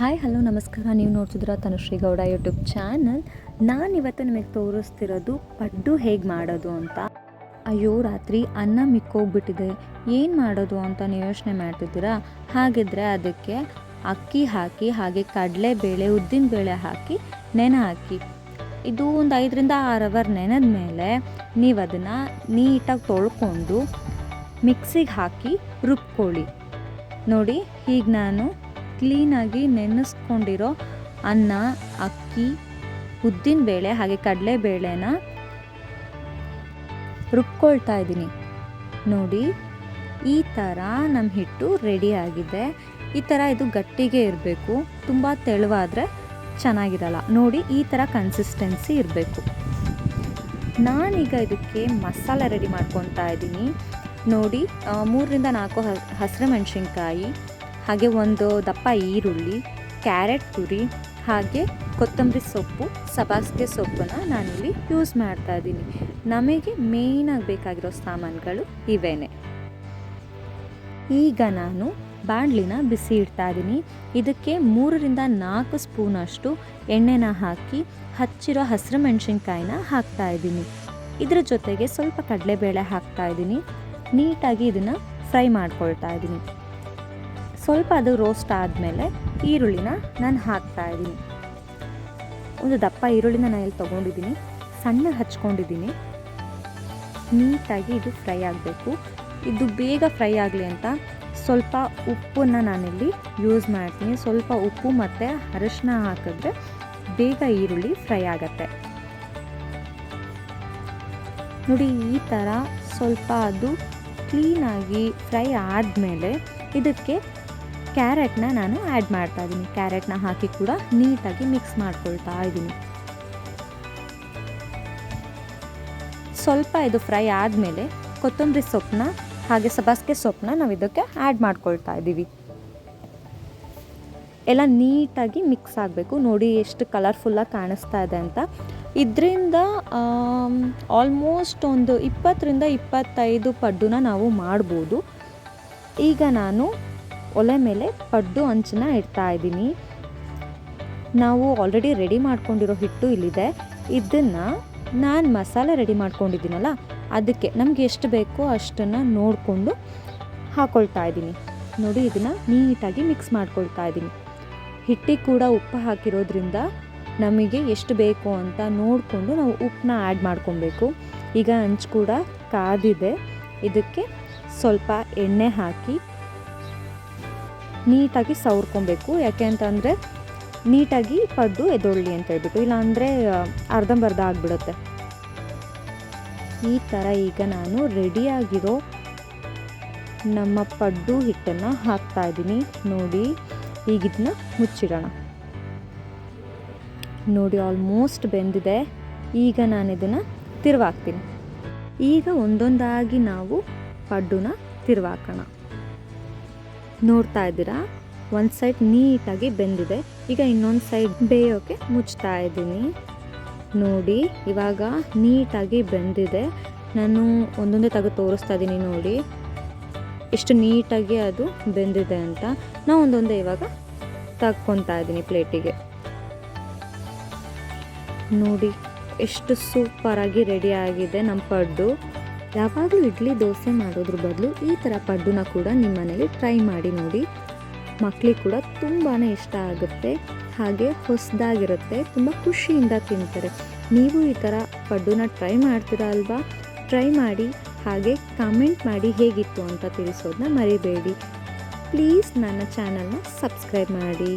Hi, hello, ನಮಸ್ಕಾರ. ನೀವು ನೋಡ್ತಿದ್ರ ತನುಶ್ರೀ ಗೌಡ ಯೂಟ್ಯೂಬ್ ಚಾನಲ್. ನಾನಿವತ್ತು ನಿಮಗೆ ತೋರಿಸ್ತಿರೋದು ಪಡ್ಡು ಹೇಗೆ ಮಾಡೋದು ಅಂತ. ಅಯ್ಯೋ, ರಾತ್ರಿ ಅನ್ನ ಮಿಕ್ಕೋಗ್ಬಿಟ್ಟಿದೆ. ಏನು ಮಾಡೋದು ಅಂತ ನೀವು ಯೋಚನೆ ಮಾಡ್ತಿದ್ದೀರಾ? ಹಾಗಿದ್ರೆ ಅದಕ್ಕೆ ಅಕ್ಕಿ ಹಾಕಿ, ಹಾಗೆ ಕಡಲೆಬೇಳೆ, ಉದ್ದಿನಬೇಳೆ ಹಾಕಿ, ನೆನೆ ಹಾಕಿ. ಇದು ಒಂದು ಐದರಿಂದ ಆರು ಅವರ್ ನೆನೆದ ಮೇಲೆ ನೀವು ಅದನ್ನು ನೀಟಾಗಿ ತೊಳ್ಕೊಂಡು ಮಿಕ್ಸಿಗೆ ಹಾಕಿ ರುಬ್ಕೊಳ್ಳಿ. ನೋಡಿ ಈಗ ನಾನು ಕ್ಲೀನಾಗಿ ನೆನೆಸ್ಕೊಂಡಿರೋ ಅನ್ನ, ಅಕ್ಕಿ, ಉದ್ದಿನ ಬೇಳೆ ಹಾಗೆ ಕಡಲೆಬೇಳೆನ ರುಬ್ಕೊಳ್ತಾ ಇದ್ದೀನಿ. ನೋಡಿ, ಈ ಥರ ನಮ್ಮ ಹಿಟ್ಟು ರೆಡಿ ಆಗಿದೆ. ಈ ಥರ ಇದು ಗಟ್ಟಿಗೆ ಇರಬೇಕು. ತುಂಬ ತೆಳುವಾದರೆ ಚೆನ್ನಾಗಿರಲ್ಲ. ನೋಡಿ, ಈ ಥರ ಕನ್ಸಿಸ್ಟೆನ್ಸಿ ಇರಬೇಕು. ನಾನೀಗ ಇದಕ್ಕೆ ಮಸಾಲೆ ರೆಡಿ ಮಾಡ್ಕೊತಾ ಇದ್ದೀನಿ. ನೋಡಿ ಮೂರರಿಂದ ನಾಲ್ಕು ಹಸಿರು ಮೆಣಸಿನ್ಕಾಯಿ ಹಾಗೆ ಒಂದು ದಪ್ಪ ಈರುಳ್ಳಿ, ಕ್ಯಾರೆಟ್ ತುರಿ, ಹಾಗೆ ಕೊತ್ತಂಬರಿ ಸೊಪ್ಪು ಸಬಾಸ್ಗೆ ಸೊಪ್ಪನ್ನು ನಾನಿಲ್ಲಿ ಯೂಸ್ ಮಾಡ್ತಾ ಇದ್ದೀನಿ. ನಮಗೆ ಮೇಯ್ನಾಗಿ ಬೇಕಾಗಿರೋ ಸಾಮಾನುಗಳು ಇವೇನೆ. ಈಗ ನಾನು ಬಾಣಲಿನ ಬಿಸಿ ಇಡ್ತಾ ಇದ್ದೀನಿ. ಇದಕ್ಕೆ ಮೂರರಿಂದ ನಾಲ್ಕು ಸ್ಪೂನಷ್ಟು ಎಣ್ಣೆನ ಹಾಕಿ ಹಚ್ಚಿರೋ ಹಸಿರು ಮೆಣಸಿನ್ಕಾಯಿನ ಹಾಕ್ತಾ ಇದ್ದೀನಿ. ಇದರ ಜೊತೆಗೆ ಸ್ವಲ್ಪ ಕಡಲೆಬೇಳೆ ಹಾಕ್ತಾ ಇದ್ದೀನಿ. ನೀಟಾಗಿ ಇದನ್ನು ಫ್ರೈ ಮಾಡ್ಕೊಳ್ತಾ ಇದ್ದೀನಿ. ಸ್ವಲ್ಪ ಅದು ರೋಸ್ಟ್ ಆದಮೇಲೆ ಈರುಳ್ಳಿನ ನಾನು ಹಾಕ್ತಾ ಇದ್ದೀನಿ. ಒಂದು ದಪ್ಪ ಈರುಳ್ಳಿನ ನಾನು ಇಲ್ಲಿ ತೊಗೊಂಡಿದ್ದೀನಿ. ಸಣ್ಣ ಹಚ್ಕೊಂಡಿದ್ದೀನಿ. ನೀಟಾಗಿ ಇದು ಫ್ರೈ ಆಗಬೇಕು. ಇದು ಬೇಗ ಫ್ರೈ ಆಗಲಿ ಅಂತ ಸ್ವಲ್ಪ ಉಪ್ಪನ್ನು ನಾನಿಲ್ಲಿ ಯೂಸ್ ಮಾಡ್ತೀನಿ. ಸ್ವಲ್ಪ ಉಪ್ಪು ಮತ್ತು ಅರಿಶಿನ ಹಾಕಿದ್ರೆ ಬೇಗ ಈರುಳ್ಳಿ ಫ್ರೈ ಆಗತ್ತೆ. ನೋಡಿ, ಈ ಥರ ಸ್ವಲ್ಪ ಅದು ಕ್ಲೀನಾಗಿ ಫ್ರೈ ಆದಮೇಲೆ ಇದಕ್ಕೆ ಕ್ಯಾರೆಟ್ನ ನಾನು ಆ್ಯಡ್ ಮಾಡ್ತಾ ಇದ್ದೀನಿ ಕ್ಯಾರೆಟ್ನ ಹಾಕಿ ಕೂಡ ನೀಟಾಗಿ ಮಿಕ್ಸ್ ಮಾಡ್ಕೊಳ್ತಾ ಇದ್ದೀನಿ ಸ್ವಲ್ಪ ಇದು ಫ್ರೈ ಆದಮೇಲೆ ಕೊತ್ತಂಬರಿ ಸೊಪ್ಪನ್ನ ಹಾಗೆ ಸಬಾಸ್ಗೆ ಸೊಪ್ಪನ್ನ ನಾವು ಇದಕ್ಕೆ ಆ್ಯಡ್ ಮಾಡ್ಕೊಳ್ತಾ ಇದ್ದೀವಿ ಎಲ್ಲ ನೀಟಾಗಿ ಮಿಕ್ಸ್ ಆಗಬೇಕು. ನೋಡಿ ಎಷ್ಟು ಕಲರ್ಫುಲ್ಲಾಗಿ ಕಾಣಿಸ್ತಾ ಇದೆ ಅಂತ. ಇದರಿಂದ ಆಲ್ಮೋಸ್ಟ್ ಒಂದು ಇಪ್ಪತ್ತರಿಂದ ಇಪ್ಪತ್ತೈದು ಪಡ್ಡುನ ನಾವು ಮಾಡ್ಬೋದು. ಈಗ ನಾನು ಒಲೆ ಮೇಲೆ ಪಡ್ಡು ಅಂಚನ್ನ ಇಡ್ತಾ ಇದ್ದೀನಿ. ನಾವು ಆಲ್ರೆಡಿ ರೆಡಿ ಮಾಡ್ಕೊಂಡಿರೋ ಹಿಟ್ಟು ಇಲ್ಲಿದೆ. ಇದನ್ನು ನಾನು ಮಸಾಲೆ ರೆಡಿ ಮಾಡ್ಕೊಂಡಿದ್ದೀನಲ್ಲ, ಅದಕ್ಕೆ ನಮ್ಗೆ ಎಷ್ಟು ಬೇಕೋ ಅಷ್ಟನ್ನು ನೋಡಿಕೊಂಡು ಹಾಕ್ಕೊಳ್ತಾ ಇದ್ದೀನಿ. ನೋಡಿ, ಇದನ್ನು ನೀಟಾಗಿ ಮಿಕ್ಸ್ ಮಾಡ್ಕೊಳ್ತಾ ಇದ್ದೀನಿ. ಹಿಟ್ಟಿಗೆ ಕೂಡ ಉಪ್ಪು ಹಾಕಿರೋದ್ರಿಂದ ನಮಗೆ ಎಷ್ಟು ಬೇಕು ಅಂತ ನೋಡಿಕೊಂಡು ನಾವು ಉಪ್ಪನ್ನ ಆ್ಯಡ್ ಮಾಡ್ಕೊಬೇಕು ಈಗ ಹಂಚು ಕೂಡ ಕಾದಿದೆ. ಇದಕ್ಕೆ ಸ್ವಲ್ಪ ಎಣ್ಣೆ ಹಾಕಿ ನೀಟಾಗಿ ಸವರ್ಕೊಬೇಕು. ಯಾಕೆ ಅಂತಂದರೆ ನೀಟಾಗಿ ಪಡ್ಡು ಎದೊಳ್ಳಿ ಅಂತ ಹೇಳ್ಬಿಟ್ಟು, ಇಲ್ಲಾಂದರೆ ಅರ್ಧಂಬರ್ಧ ಆಗಿಬಿಡುತ್ತೆ. ಈ ಥರ ಈಗ ನಾನು ರೆಡಿಯಾಗಿರೋ ನಮ್ಮ ಪಡ್ಡು ಹಿಟ್ಟನ್ನು ಹಾಕ್ತಾ ಇದ್ದೀನಿ. ನೋಡಿ, ಈಗ ಇದನ್ನ ಮುಚ್ಚಿಡೋಣ. ನೋಡಿ ಆಲ್ಮೋಸ್ಟ್ ಬೆಂದಿದೆ. ಈಗ ನಾನು ಇದನ್ನು ತಿರುವಾಕ್ತೀನಿ. ಈಗ ಒಂದೊಂದಾಗಿ ನಾವು ಪಡ್ಡುನ ತಿರುವಾಕೋಣ. ನೋಡ್ತಾ ಇದ್ದೀರಾ? ಒಂದು ಸೈಡ್ ನೀಟಾಗಿ ಬೆಂದಿದೆ. ಈಗ ಇನ್ನೊಂದು ಸೈಡ್ ಬೇಯೋಕೆ ಮುಚ್ತಾ ಇದ್ದೀನಿ. ನೋಡಿ, ಇವಾಗ ನೀಟಾಗಿ ಬೆಂದಿದೆ. ನಾನು ಒಂದೊಂದೇ ತೆಗೆದು ತೋರಿಸ್ತಾ ಇದ್ದೀನಿ ನೋಡಿ. ಎಷ್ಟು ನೀಟಾಗಿ ಅದು ಬೆಂದಿದೆ ಅಂತ. ನಾವು ಒಂದೊಂದೇ ಇವಾಗ ತಗೊತಾ ಇದ್ದೀನಿ ಪ್ಲೇಟಿಗೆ. ನೋಡಿ, ಎಷ್ಟು ಸೂಪರಾಗಿ ರೆಡಿ ಆಗಿದೆ ನಮ್ಮ ಪಡ್ಡು. ಯಾವಾಗಲೂ ಇಡ್ಲಿ ದೋಸೆ ಮಾಡೋದ್ರ ಬದಲು ಈ ಥರ ಪಡ್ಡುನ ಕೂಡ ನಿಮ್ಮ ಮನೇಲಿ ಟ್ರೈ ಮಾಡಿ ನೋಡಿ. ಮಕ್ಕಳಿಗೆ ಕೂಡ ತುಂಬಾ ಇಷ್ಟ ಆಗುತ್ತೆ. ಹಾಗೆ ಹೊಸದಾಗಿರುತ್ತೆ. ತುಂಬ ಖುಷಿಯಿಂದ ತಿಂತಾರೆ. ನೀವು ಈ ಥರ ಪಡ್ಡುನ ಟ್ರೈ ಮಾಡ್ತೀರಾ ಅಲ್ವಾ? ಟ್ರೈ ಮಾಡಿ, ಹಾಗೆ ಕಾಮೆಂಟ್ ಮಾಡಿ ಹೇಗಿತ್ತು ಅಂತ ತಿಳಿಸೋದನ್ನ ಮರಿಬೇಡಿ. ಪ್ಲೀಸ್ ನನ್ನ ಚಾನಲ್ನ ಸಬ್ಸ್ಕ್ರೈಬ್ ಮಾಡಿ.